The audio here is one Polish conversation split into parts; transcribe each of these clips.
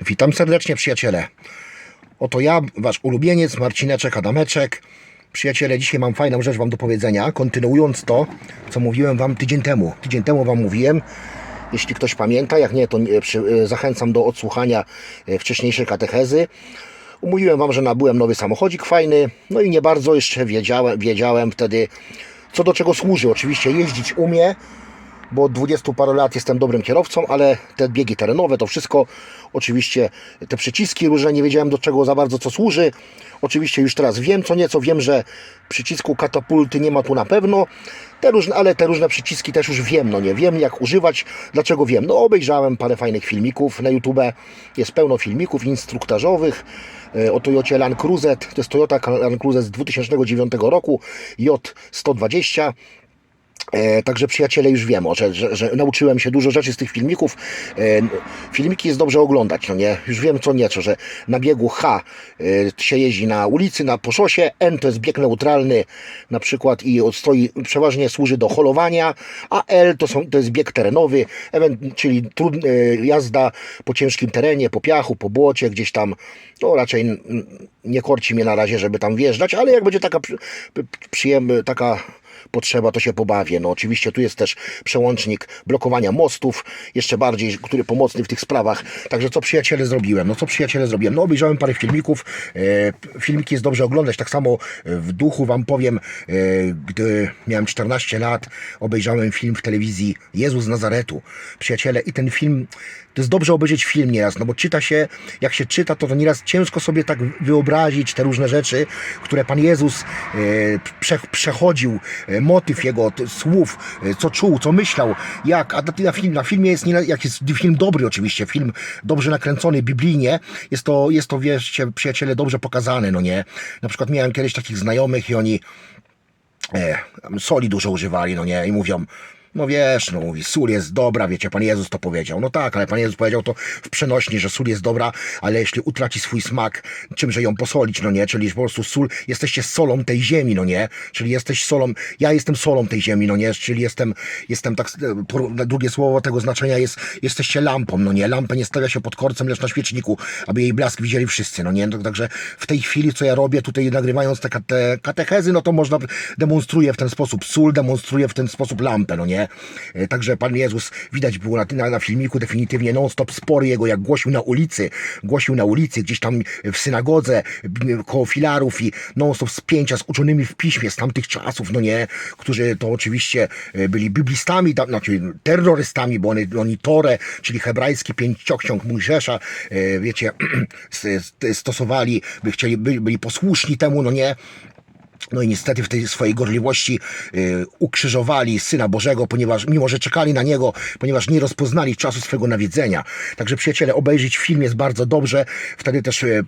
Witam serdecznie przyjaciele. Oto ja, wasz ulubieniec Marcineczek Adameczek. Przyjaciele, dzisiaj mam fajną rzecz wam do powiedzenia, kontynuując to, co mówiłem wam tydzień temu. Tydzień temu wam mówiłem, jeśli ktoś pamięta, jak nie, to e, zachęcam do odsłuchania e, wcześniejszej katechezy. Mówiłem wam, że nabyłem nowy samochodzik fajny, no i nie bardzo jeszcze wiedziałem, wiedziałem wtedy, co do czego służy. Oczywiście jeździć umie, bo od 20 paru lat jestem dobrym kierowcą, ale te biegi terenowe, to wszystko, oczywiście te przyciski różne, nie wiedziałem do czego za bardzo co służy. Oczywiście już teraz wiem co nieco, wiem, że przycisku katapulty nie ma tu na pewno, te różne, ale te różne przyciski też już wiem, no nie wiem jak używać, dlaczego wiem. No obejrzałem parę fajnych filmików na YouTube, jest pełno filmików instruktażowych e, o Toyocie Land Cruiser, to jest Toyota Land Cruiser z 2009 roku, J120, E, także przyjaciele już wiem, że, że, że nauczyłem się dużo rzeczy z tych filmików. E, filmiki jest dobrze oglądać, no nie? Już wiem co nieco, że na biegu H e, się jeździ na ulicy, na poszosie, N to jest bieg neutralny na przykład i stoi, przeważnie służy do holowania, a L to, są, to jest bieg terenowy, czyli trudny, jazda po ciężkim terenie, po piachu, po błocie, gdzieś tam, no raczej nie korci mnie na razie, żeby tam wjeżdżać, ale jak będzie taka przy, przyjemna, taka potrzeba, to się pobawię. No oczywiście tu jest też przełącznik blokowania mostów, jeszcze bardziej, który pomocny w tych sprawach. Także co przyjaciele zrobiłem? No co przyjaciele zrobiłem? No obejrzałem parę filmików. E, filmiki jest dobrze oglądać. Tak samo w duchu wam powiem, e, gdy miałem 14 lat, obejrzałem film w telewizji Jezus z Nazaretu. Przyjaciele i ten film to jest dobrze obejrzeć film nieraz, no bo czyta się, jak się czyta, to, to nieraz ciężko sobie tak wyobrazić te różne rzeczy, które Pan Jezus e, prze, przechodził, e, motyw Jego słów, e, co czuł, co myślał, jak, a na, film, na filmie jest, nie, jak jest film dobry oczywiście, film dobrze nakręcony, biblijnie, jest to, jest to, wierzcie, przyjaciele, dobrze pokazane, no nie? Na przykład miałem kiedyś takich znajomych i oni e, soli dużo używali, no nie, i mówią, no wiesz, no mówi, sól jest dobra, wiecie, Pan Jezus to powiedział. No tak, ale Pan Jezus powiedział to w przenośni, że sól jest dobra, ale jeśli utraci swój smak, czymże ją posolić, no nie, czyli po prostu sól, jesteście solą tej ziemi, no nie, czyli jesteś solą, ja jestem solą tej ziemi, no nie, czyli jestem, jestem tak, e, drugie słowo tego znaczenia jest, jesteście lampą, no nie, lampę nie stawia się pod korcem, lecz na świeczniku, aby jej blask widzieli wszyscy, no nie, no, także w tej chwili, co ja robię tutaj nagrywając te, te katechezy, no to można, demonstruję w ten sposób sól, demonstruję w ten sposób lampę, no nie, E, Także Pan Jezus widać było na, na, na filmiku definitywnie non-stop spory jego, jak głosił na ulicy, głosił na ulicy, gdzieś tam w synagodze, koło filarów i non-stop spięcia z uczonymi w piśmie z tamtych czasów, no nie, którzy to oczywiście e, byli biblistami, tam, znaczy terrorystami, bo oni, oni Torę, czyli hebrajski pięcioksiąg Mojżesza, e, wiecie, stosowali, by chcieli, by, byli posłuszni temu, no nie, no i niestety w tej swojej gorliwości y, ukrzyżowali Syna Bożego, ponieważ mimo, że czekali na Niego, ponieważ nie rozpoznali czasu swego nawiedzenia. Także przyjaciele, obejrzeć film jest bardzo dobrze. Wtedy też y,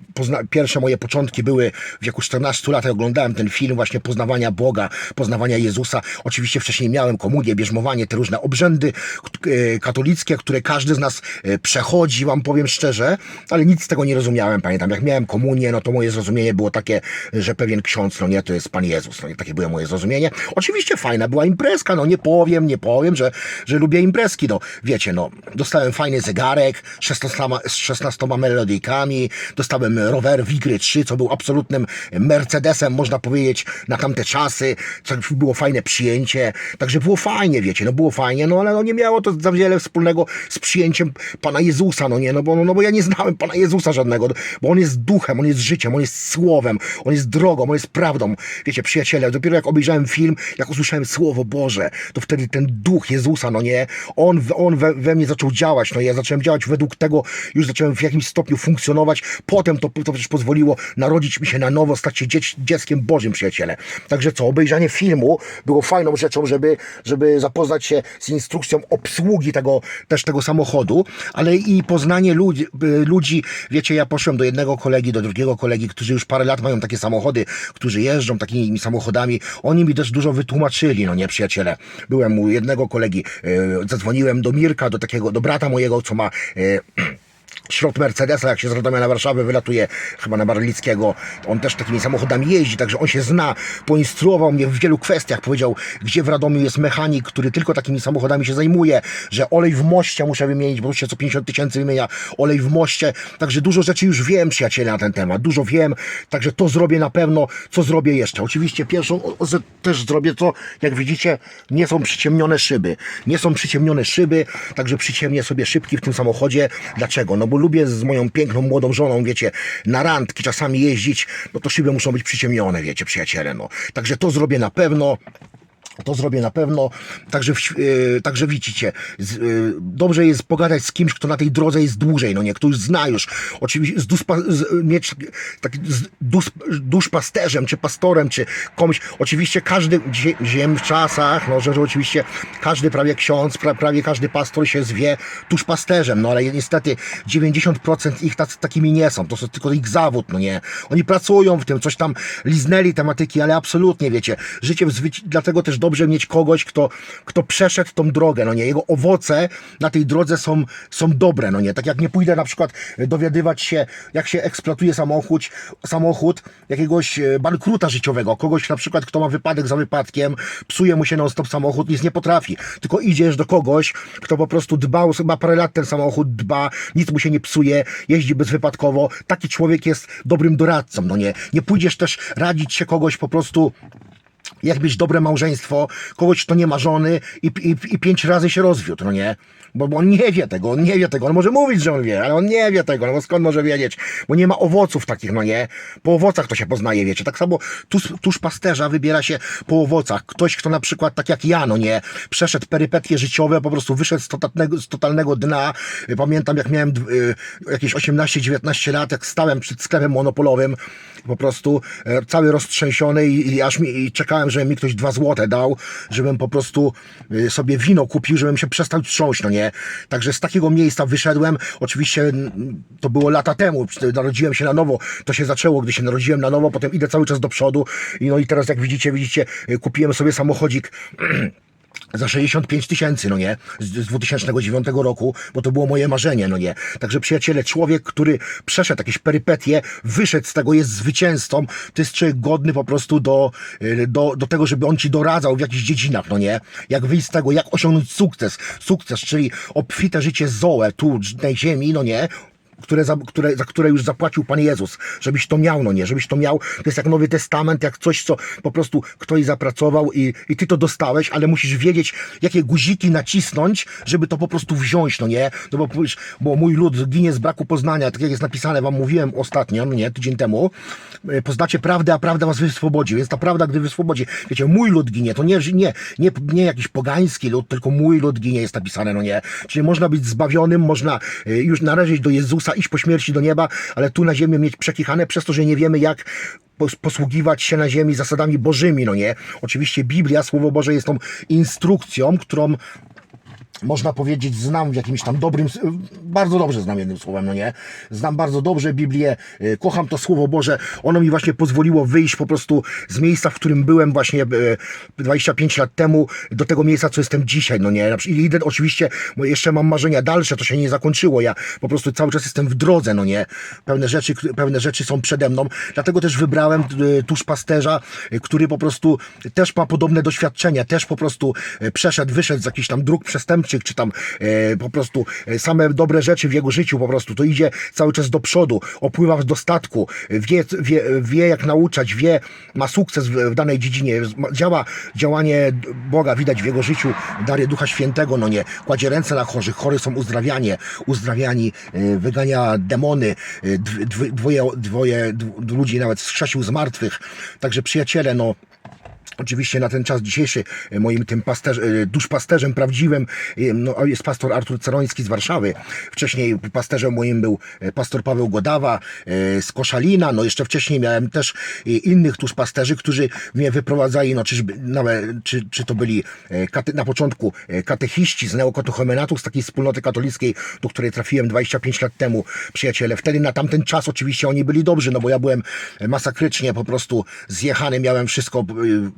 pierwsze moje początki były w wieku 14 lat. Oglądałem ten film właśnie poznawania Boga, poznawania Jezusa. Oczywiście wcześniej miałem komunię, bierzmowanie, te różne obrzędy y, katolickie, które każdy z nas y, przechodzi, wam powiem szczerze, ale nic z tego nie rozumiałem. Pamiętam, jak miałem komunię, no to moje zrozumienie było takie, że pewien ksiądz, no nie, to jest Pan Jezus. No takie było moje zrozumienie. Oczywiście fajna była imprezka, no nie powiem, nie powiem, że, że lubię imprezki, no wiecie, no dostałem fajny zegarek z 16, z 16 melodyjkami, dostałem rower Wigry 3, co był absolutnym Mercedesem, można powiedzieć, na tamte czasy, co było fajne przyjęcie, także było fajnie, wiecie, no było fajnie, no ale no nie miało to za wiele wspólnego z przyjęciem Pana Jezusa, no nie, no bo, no bo ja nie znałem Pana Jezusa żadnego, bo On jest duchem, On jest życiem, On jest słowem, On jest drogą, On jest prawdą, wiecie, przyjaciele, dopiero jak obejrzałem film, jak usłyszałem Słowo Boże, to wtedy ten duch Jezusa, no nie, On, on we, we mnie zaczął działać, no ja zacząłem działać według tego, już zacząłem w jakimś stopniu funkcjonować, potem to, to pozwoliło narodzić mi się na nowo, stać się dziec, dzieckiem Bożym, przyjaciele. Także co, obejrzenie filmu było fajną rzeczą, żeby, żeby zapoznać się z instrukcją obsługi tego, też tego samochodu, ale i poznanie ludzi, y, ludzi, wiecie, ja poszłem do jednego kolegi, do drugiego kolegi, którzy już parę lat mają takie samochody, którzy jeżdżą takimi samochodami, oni mi też dużo wytłumaczyli, no nie, przyjaciele. Byłem u jednego kolegi, y, zadzwoniłem do Mirka, do takiego, do brata mojego, co ma... środek Mercedesa, jak się z Radomia na Warszawę wylatuje, chyba na Barlickiego, on też takimi samochodami jeździ, także on się zna, poinstruował mnie w wielu kwestiach, powiedział, gdzie w Radomiu jest mechanik, który tylko takimi samochodami się zajmuje, że olej w moście muszę wymienić, bo się co 50 tysięcy wymienia olej w moście, także dużo rzeczy już wiem, przyjaciele, na ten temat, dużo wiem, także to zrobię na pewno, co zrobię jeszcze. Oczywiście pierwszą o- też zrobię to, jak widzicie, nie są przyciemnione szyby, nie są przyciemnione szyby, także przyciemnię sobie szybki w tym samochodzie. Dlaczego? No bo lubię z moją piękną, młodą żoną, wiecie, na randki czasami jeździć, no to szyby muszą być przyciemnione, wiecie, przyjaciele, no. Także to zrobię na pewno. To zrobię na pewno. Także, w, yy, także widzicie, z, yy, dobrze jest pogadać z kimś, kto na tej drodze jest dłużej, no nie, kto już zna już. Oczywiście z, duspa, z, mieć taki z dus, czy pastorem, czy komuś. Oczywiście każdy, dzisiaj żyjemy w czasach, no, że, oczywiście każdy prawie ksiądz, pra, prawie każdy pastor się zwie duszpasterzem, no ale niestety 90% ich tacy, takimi nie są. To jest tylko ich zawód, no nie. Oni pracują w tym, coś tam liznęli tematyki, ale absolutnie, wiecie, życie w zwyci... dlatego też dobrze mieć kogoś, kto, kto przeszedł tą drogę, no nie. Jego owoce na tej drodze są, są dobre, no nie. Tak jak nie pójdę na przykład dowiadywać się, jak się eksploatuje samochód, samochód jakiegoś e, bankruta życiowego, kogoś na przykład, kto ma wypadek za wypadkiem, psuje mu się non-stop samochód, nic nie potrafi. Tylko idziesz do kogoś, kto po prostu dbał, ma parę lat ten samochód, dba, nic mu się nie psuje, jeździ bezwypadkowo. Taki człowiek jest dobrym doradcą, no nie. Nie pójdziesz też radzić się kogoś po prostu jak być dobre małżeństwo, kogoś, kto nie ma żony i, i, i pięć razy się rozwiódł, no nie? Bo, bo on nie wie tego, on nie wie tego, on może mówić, że on wie, ale on nie wie tego, no bo skąd może wiedzieć? Bo nie ma owoców takich, no nie? Po owocach to się poznaje, wiecie, tak samo tuż, tuż pasterza wybiera się po owocach. Ktoś, kto na przykład, tak jak ja, no nie, przeszedł perypetie życiowe, po prostu wyszedł z totalnego, z totalnego dna. Pamiętam, jak miałem y, jakieś 18-19 lat, jak stałem przed sklepem monopolowym, po prostu e, cały roztrzęsiony i, i aż mi i czekałem, żeby mi ktoś dwa złote dał, żebym po prostu y, sobie wino kupił, żebym się przestał trząść, no nie? Także z takiego miejsca wyszedłem, oczywiście mm, to było lata temu, narodziłem się na nowo, to się zaczęło, gdy się narodziłem na nowo, potem idę cały czas do przodu. I no i teraz jak widzicie, widzicie, y, kupiłem sobie samochodzik za 65 tysięcy, no nie, z, z 2009 roku, bo to było moje marzenie, no nie. Także przyjaciele, człowiek, który przeszedł jakieś perypetie, wyszedł z tego, jest zwycięzcą, to jest człowiek godny po prostu do, y, do, do tego, żeby on ci doradzał w jakichś dziedzinach, no nie. Jak wyjść z tego, jak osiągnąć sukces, sukces, czyli obfite życie Zoe tu, na ziemi, no nie, które za, które, za które już zapłacił Pan Jezus, żebyś to miał, no nie, żebyś to miał, to jest jak Nowy Testament, jak coś, co po prostu ktoś zapracował i, i Ty to dostałeś, ale musisz wiedzieć, jakie guziki nacisnąć, żeby to po prostu wziąć, no nie, no bo, bo mój lud ginie z braku poznania, tak jak jest napisane, Wam mówiłem ostatnio, no nie, tydzień temu, e, poznacie prawdę, a prawda Was wyswobodzi, więc ta prawda, gdy wyswobodzi, wiecie, mój lud ginie, to nie, nie, nie, nie jakiś pogański lud, tylko mój lud ginie jest napisane, no nie, czyli można być zbawionym, można e, już należeć do Jezusa, iść po śmierci do nieba, ale tu na ziemię mieć przekichane przez to, że nie wiemy jak pos- posługiwać się na ziemi zasadami bożymi, no nie? Oczywiście Biblia, Słowo Boże jest tą instrukcją, którą można powiedzieć, znam w jakimś tam dobrym, bardzo dobrze znam jednym słowem, no nie? Znam bardzo dobrze Biblię, y, kocham to Słowo Boże, ono mi właśnie pozwoliło wyjść po prostu z miejsca, w którym byłem właśnie y, 25 lat temu, do tego miejsca, co jestem dzisiaj, no nie? I idę oczywiście, jeszcze mam marzenia dalsze, to się nie zakończyło, ja po prostu cały czas jestem w drodze, no nie? Pewne rzeczy, pewne rzeczy są przede mną, dlatego też wybrałem y, tuż pasterza, y, który po prostu też ma podobne doświadczenia, też po prostu y, przeszedł, wyszedł z jakichś tam dróg przestępczych, czy tam e, po prostu e, same dobre rzeczy w jego życiu po prostu, to idzie cały czas do przodu, opływa w dostatku, wie, wie, wie jak nauczać, wie, ma sukces w, w danej dziedzinie, działa działanie Boga, widać w jego życiu, dary Ducha Świętego, no nie, kładzie ręce na chorych, chory są uzdrawianie, uzdrawiani, e, wygania demony, e, dw, dw, dwoje, dwoje dw, ludzi nawet skrzesił z martwych, także przyjaciele, no Oczywiście na ten czas dzisiejszy e, moim tym pasterz, e, duszpasterzem prawdziwym e, no, jest pastor Artur Ceroński z Warszawy. Wcześniej pasterzem moim był pastor Paweł Godawa z Koszalina. No jeszcze wcześniej miałem też innych duszpasterzy, którzy mnie wyprowadzali, no czyżby, nawet, czy, czy to byli kate, na początku katechiści z neokotochomenatu, z takiej wspólnoty katolickiej, do której trafiłem 25 lat temu, przyjaciele. Wtedy na tamten czas oczywiście oni byli dobrzy, no bo ja byłem masakrycznie po prostu zjechany, miałem wszystko,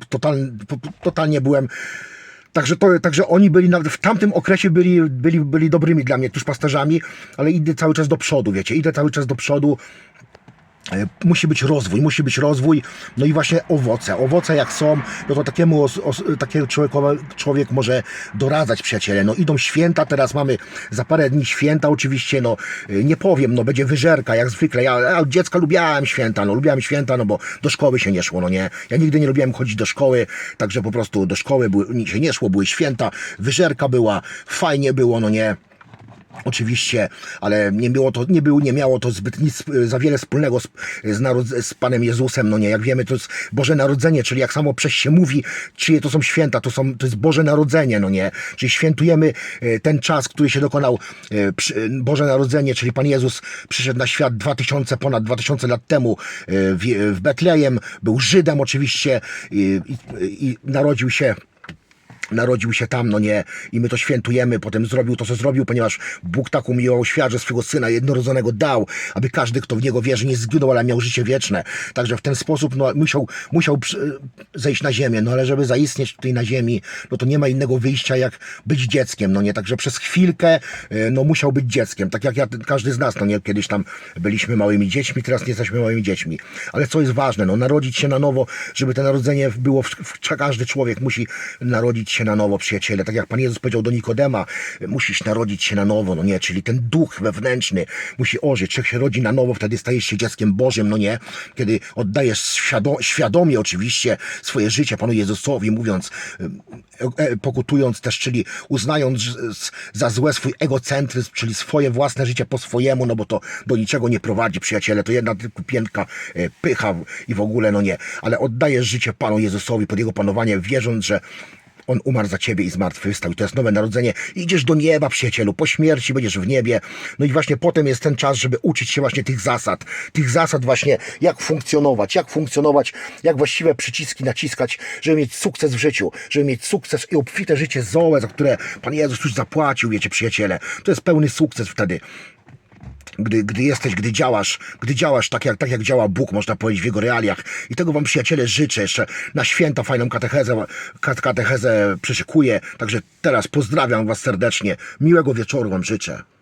total, totalnie byłem Także, to, także oni byli nawet w tamtym okresie byli, byli, byli dobrymi dla mnie tuszpasterzami, ale idę cały czas do przodu, wiecie, idę cały czas do przodu. E, Musi być rozwój, musi być rozwój, no i właśnie owoce. Owoce jak są, no to takiemu os, os, takiego człowiekowe, człowiek może doradzać przyjaciele. No idą święta, teraz mamy za parę dni święta oczywiście, no e, nie powiem, no będzie wyżerka jak zwykle. Ja, ja od dziecka lubiałem święta, no lubiałem święta, no bo do szkoły się nie szło, no nie. Ja nigdy nie lubiłem chodzić do szkoły, także po prostu do szkoły były, się nie szło, były święta, wyżerka była, fajnie było, no nie. Oczywiście, ale nie było to, nie, było, nie miało to zbyt nic e, za wiele wspólnego z, z, z Panem Jezusem. No nie, jak wiemy, to jest Boże Narodzenie, czyli jak samo przez się mówi, czyje to są święta, to, są, to jest Boże Narodzenie, no nie. Czyli świętujemy e, ten czas, który się dokonał, e, Boże Narodzenie, czyli Pan Jezus przyszedł na świat 2000, ponad 2000 lat temu w, w Betlejem, był Żydem oczywiście i, i, i narodził się narodził się tam, no nie, i my to świętujemy, potem zrobił to, co zrobił, ponieważ Bóg tak umiłował świat, że swego Syna jednorodzonego dał, aby każdy, kto w Niego wierzy, nie zginął, ale miał życie wieczne. Także w ten sposób, no, musiał, musiał przy- zejść na ziemię, no ale żeby zaistnieć tutaj na ziemi, no to nie ma innego wyjścia, jak być dzieckiem, no nie, także przez chwilkę, e, no musiał być dzieckiem, tak jak ja, każdy z nas, no nie, kiedyś tam byliśmy małymi dziećmi, teraz nie jesteśmy małymi dziećmi, ale co jest ważne, no narodzić się na nowo, żeby to narodzenie było, w, w, każdy człowiek musi narodzić się na nowo, przyjaciele. Tak jak Pan Jezus powiedział do Nikodema, musisz narodzić się na nowo, no nie, czyli ten duch wewnętrzny musi ożyć. Człowiek się rodzi na nowo, wtedy stajesz się dzieckiem Bożym, no nie, kiedy oddajesz świado świadomie oczywiście swoje życie Panu Jezusowi, mówiąc, e, pokutując też, czyli uznając za złe swój egocentryzm, czyli swoje własne życie po swojemu, no bo to do niczego nie prowadzi, przyjaciele, to jedna tylko piętka e, pycha i w ogóle, no nie, ale oddajesz życie Panu Jezusowi pod Jego panowanie, wierząc, że on umarł za ciebie i zmartwychwstał. I to jest nowe narodzenie. Idziesz do nieba, przyjacielu. Po śmierci będziesz w niebie. No i właśnie potem jest ten czas, żeby uczyć się właśnie tych zasad. Tych zasad właśnie, jak funkcjonować, jak funkcjonować, jak właściwe przyciski naciskać, żeby mieć sukces w życiu, żeby mieć sukces i obfite życie Zoe, za które Pan Jezus już zapłacił, wiecie, przyjaciele. To jest pełny sukces wtedy gdy, gdy jesteś, gdy działasz, gdy działasz tak jak, tak jak działa Bóg, można powiedzieć, w Jego realiach. I tego Wam, przyjaciele, życzę. Jeszcze na święta fajną katechezę, kat- katechezę przyszykuję. Także teraz pozdrawiam Was serdecznie. Miłego wieczoru Wam życzę.